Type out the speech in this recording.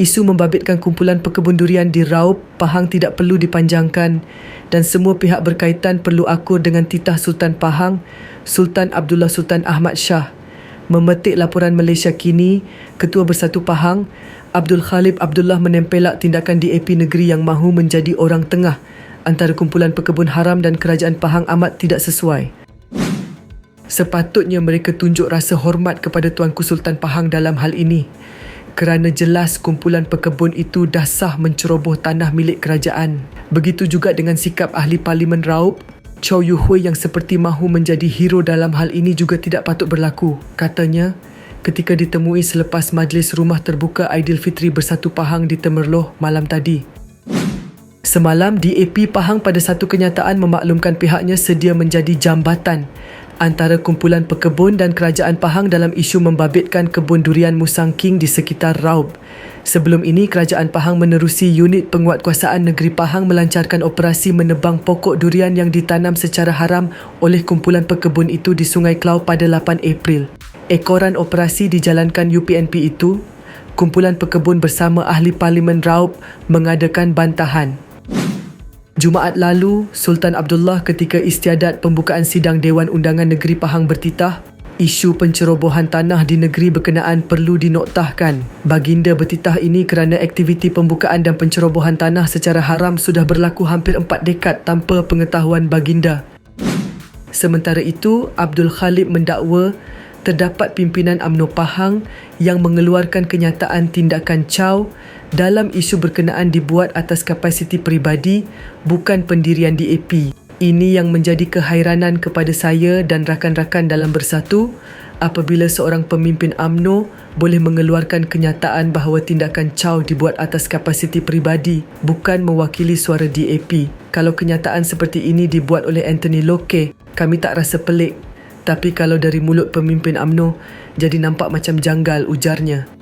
Isu membabitkan kumpulan pekebun durian di Raub, Pahang tidak perlu dipanjangkan dan semua pihak berkaitan perlu akur dengan titah Sultan Pahang, Sultan Abdullah Sultan Ahmad Shah. Memetik laporan Malaysia kini, Ketua Bersatu Pahang, Abdul Khalib Abdullah menempelak tindakan DAP negeri yang mahu menjadi orang tengah antara kumpulan pekebun haram dan kerajaan Pahang amat tidak sesuai. Sepatutnya mereka tunjuk rasa hormat kepada Tuanku Sultan Pahang dalam hal ini kerana jelas kumpulan pekebun itu dah sah menceroboh tanah milik kerajaan. Begitu juga dengan sikap ahli parlimen Raub, Chow Yu Hui yang seperti mahu menjadi hero dalam hal ini juga tidak patut berlaku. Katanya, ketika ditemui selepas majlis rumah terbuka Aidilfitri Bersatu Pahang di Temerloh malam tadi. Semalam, DAP Pahang pada satu kenyataan memaklumkan pihaknya sedia menjadi jambatan antara kumpulan pekebun dan kerajaan Pahang dalam isu membabitkan kebun durian Musang King di sekitar Raub. Sebelum ini, kerajaan Pahang menerusi unit penguatkuasaan negeri Pahang melancarkan operasi menebang pokok durian yang ditanam secara haram oleh kumpulan pekebun itu di Sungai Klau pada 8 April. Ekoran operasi dijalankan UPNP itu, kumpulan pekebun bersama ahli parlimen Raub mengadakan bantahan. Jumaat lalu, Sultan Abdullah ketika istiadat pembukaan sidang Dewan Undangan Negeri Pahang bertitah, isu pencerobohan tanah di negeri berkenaan perlu dinoktahkan. Baginda bertitah ini kerana aktiviti pembukaan dan pencerobohan tanah secara haram sudah berlaku hampir empat dekad tanpa pengetahuan baginda. Sementara itu, Abdul Khalid mendakwa terdapat pimpinan AMNO Pahang yang mengeluarkan kenyataan tindakan Chow dalam isu berkenaan dibuat atas kapasiti peribadi bukan pendirian DAP. Ini yang menjadi kehairanan kepada saya dan rakan-rakan dalam bersatu apabila seorang pemimpin AMNO boleh mengeluarkan kenyataan bahawa tindakan Chow dibuat atas kapasiti peribadi bukan mewakili suara DAP. Kalau kenyataan seperti ini dibuat oleh Anthony Locke, kami tak rasa pelik. Tapi kalau dari mulut pemimpin AMNO, jadi nampak macam janggal ujarnya.